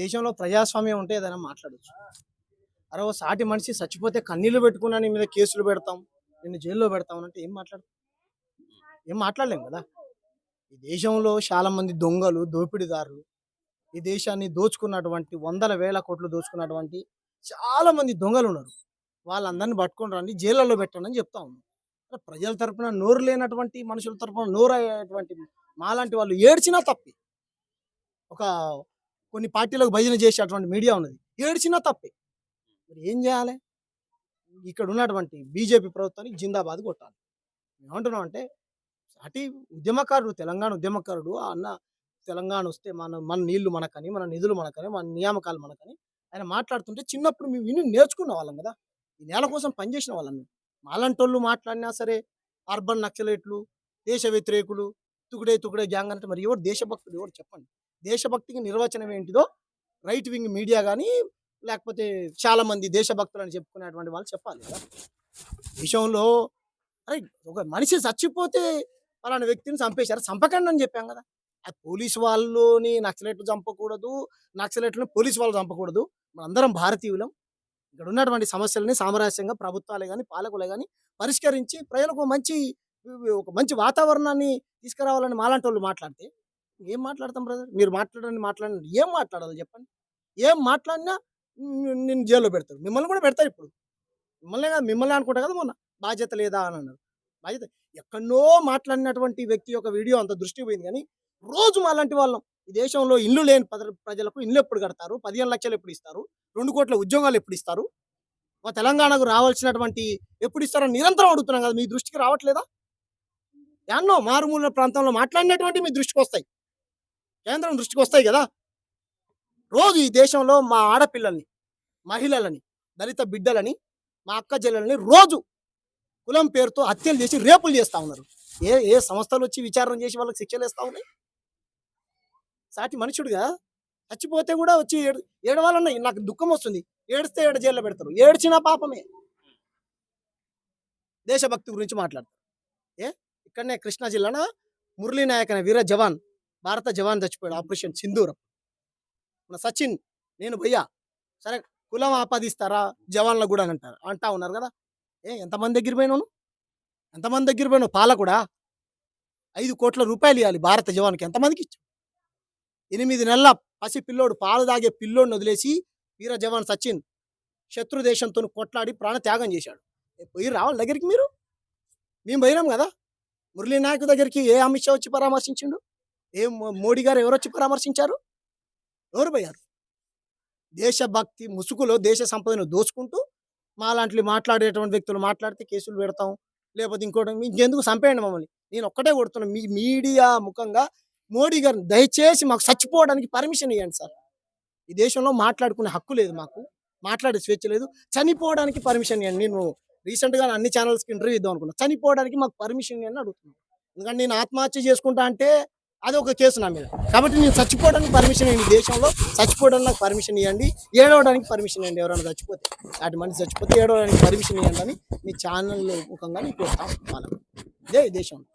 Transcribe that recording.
దేశంలో ప్రజాస్వామ్యం ఉంటే ఏదైనా మాట్లాడొచ్చు. అరే ఓ సాటి మనిషి చచ్చిపోతే కన్నీళ్ళు పెట్టుకున్నా నీ మీద కేసులు పెడతాం నిన్ను జైల్లో పెడతాం అంటే ఏం మాట్లాడు ఏం మాట్లాడలేం కదా? ఈ దేశంలో చాలా మంది దొంగలు దోపిడీదారులు ఈ దేశాన్ని దోచుకున్నటువంటి వందల వేల కోట్లు దోచుకున్నటువంటి చాలా మంది దొంగలు ఉన్నారు. వాళ్ళందరినీ పట్టుకొని రండి జైళ్ళలో పెట్టండి అని చెప్తా ఉన్నాం. ప్రజల తరపున నోరు లేనటువంటి మనుషుల తరపున నోరు అయ్యేటువంటి మాలాంటి వాళ్ళు ఏడ్చినా తప్పి. ఒక కొన్ని పార్టీలకు భజన చేసేటువంటి మీడియా ఉన్నది. ఏడ్చినా తప్పే. మరి ఏం చేయాలి? ఇక్కడ ఉన్నటువంటి బీజేపీ ప్రభుత్వానికి జిందాబాద్ కొట్టాలి. ఏమంటున్నాం అంటే అటు ఉద్యమకారుడు తెలంగాణ ఉద్యమకారుడు ఆ అన్న తెలంగాణ వస్తే మన మన నీళ్ళు మనకని మన నిధులు మనకని మన నియామకాలు మనకని ఆయన మాట్లాడుతుంటే చిన్నప్పుడు మేము విని నేర్చుకున్న వాళ్ళం కదా. ఈ నేల కోసం పనిచేసిన వాళ్ళం మేము. మాలంటోళ్ళు మాట్లాడినా సరే అర్బన్ నక్సలేట్లు దేశ వ్యతిరేకులు తుకుడే తుకుడే గ్యాంగ్ అంటే మరి ఎవరు దేశభక్తులు ఎవరు చెప్పండి. దేశభక్తికి నిర్వచనం ఏంటిదో రైట్ వింగ్ మీడియా కానీ లేకపోతే చాలా మంది దేశభక్తులు అని చెప్పుకునేటువంటి వాళ్ళు చెప్పాలి కదా. దేశంలో అరే ఒక మనిషి చచ్చిపోతే అలాంటి వ్యక్తిని చంపేశారు చంపకండి అని చెప్పాం కదా. అది పోలీసు వాళ్ళని నక్సలెట్లు చంపకూడదు నక్సలెట్లను పోలీసు వాళ్ళు చంపకూడదు. మనందరం భారతీయులం. ఇక్కడ ఉన్నటువంటి సమస్యలని సామరస్యంగా ప్రభుత్వాలే కానీ పాలకులే కానీ పరిష్కరించి ప్రజలకు మంచి ఒక మంచి వాతావరణాన్ని తీసుకురావాలని మాలాంటి వాళ్ళు మాట్లాడితే ఏం మాట్లాడతాం బ్రదర్ మీరు మాట్లాడండి మాట్లాడండి. ఏం మాట్లాడాలి చెప్పండి? ఏం మాట్లాడినా నేను జైల్లో పెడతారు. మిమ్మల్ని కూడా పెడతారు ఇప్పుడు. మిమ్మల్ని కాదు మిమ్మల్ని అనుకుంటా కదా మొన్న. బాధ్యత లేదా అని అన్నారు. బాధ్యత ఎక్కడో మాట్లాడినటువంటి వ్యక్తి యొక్క వీడియో అంత దృష్టి పోయింది కానీ రోజు మాలాంటి వాళ్ళం. ఈ దేశంలో ఇల్లు లేని ప్రజలకు ఇల్లు ఎప్పుడు కడతారు? పదిహేను లక్షలు ఎప్పుడు ఇస్తారు? రెండు కోట్ల ఉద్యోగాలు ఎప్పుడు ఇస్తారు? మా తెలంగాణకు రావాల్సినటువంటి ఎప్పుడు ఇస్తారని నిరంతరం అడుగుతున్నాం కదా మీ దృష్టికి రావట్లేదా? ఎన్నో మారుమూల ప్రాంతంలో మాట్లాడినటువంటి మీ దృష్టికి వస్తాయి. కేంద్రం దృష్టికి వస్తాయి కదా. రోజు ఈ దేశంలో మా ఆడపిల్లల్ని మహిళలని దళిత బిడ్డలని మా అక్క చెల్లెల్ని రోజు కులం పేరుతో హత్యలు చేసి రేపులు చేస్తా ఉన్నారు. ఏ ఏ సంస్థలు వచ్చి విచారణ చేసి వాళ్ళకి శిక్షలు ఇస్తా ఉన్నాయి? సాటి మనుషుడుగా చచ్చిపోతే కూడా వచ్చి ఏడు ఏడవాలన్న నాకు దుఃఖం వస్తుంది. ఏడిస్తే ఏడు జైల్లో పెడతారు? ఏడ్చినా పాపమే. దేశభక్తి గురించి మాట్లాడతారు. ఏ? ఇక్కడనే కృష్ణా జిల్లాన? మురళీ నాయక్ అనే వీర జవాన్ భారత జవాన్ చచ్చిపోయాడు. ఆపరేషన్ సింధూరం. మన సచిన్ నేను భయ్యా సరే కులం ఆపాదిస్తారా? జవాన్లకు కూడా అని అంటారు. అంటా ఉన్నారు కదా. ఏ ఎంతమంది దగ్గర పోయినావు? ఎంతమంది దగ్గర పోయినావు? పాలకుడా? ఐదు కోట్ల రూపాయలు ఇవ్వాలి భారత జవాన్కి. ఎంతమందికి ఇచ్చావు? ఎనిమిది నెలల పసి పిల్లోడు పాలు తాగే పిల్లోడిని వదిలేసి వీర జవాన్ సచిన్ శత్రు దేశంతో కొట్లాడి ప్రాణ త్యాగం చేశాడు. పోయి రావాలి దగ్గరికి మీరు? మేము పోయినాం కదా. మురళీ నాయక్ దగ్గరికి ఏ అమిత్ షా వచ్చి పరామర్శించిండు? ఏం మోడీ గారు ఎవరు వచ్చి పరామర్శించారు? ఎవరు పోయారు? దేశభక్తి ముసుగులో దేశ సంపదను దోచుకుంటూ మాలాంటి మాట్లాడేటువంటి వ్యక్తులు మాట్లాడితే కేసులు పెడతాం లేకపోతే ఇంకోటి ఇంకెందుకు చంపేయండి మమ్మల్ని. నేను ఒక్కటే కొడుతున్నా మీ మీడియా ముఖంగా మోడీ గారిని దయచేసి మాకు చచ్చిపోవడానికి పర్మిషన్ ఇవ్వండి సార్. ఈ దేశంలో మాట్లాడుకునే హక్కు లేదు మాకు మాట్లాడే స్వేచ్ఛ లేదు. చనిపోవడానికి పర్మిషన్ ఇవ్వండి నేను రీసెంట్గా అన్ని ఛానల్స్కి ఇంటర్వ్యూ ఇద్దాం అనుకున్నా. చనిపోవడానికి మాకు పర్మిషన్ ఇవ్వండి అడుగుతున్నాను. ఎందుకంటే నేను ఆత్మహత్య చేసుకుంటా అంటే అది ఒక కేసు నా మీద. కాబట్టి నేను చచ్చిపోవడానికి పర్మిషన్ ఇవ్వండి దేశంలో. చచ్చిపోవడానికి నాకు పర్మిషన్ ఇవ్వండి. ఏడవడానికి పర్మిషన్ ఇవ్వండి ఎవరైనా చచ్చిపోతే. అటు మనిషి చచ్చిపోతే ఏడవడానికి పర్మిషన్ ఇవ్వండి అని మీ ఛానల్ ముఖంగా నీకు కోరుతాను మనం ఇదే దేశంలో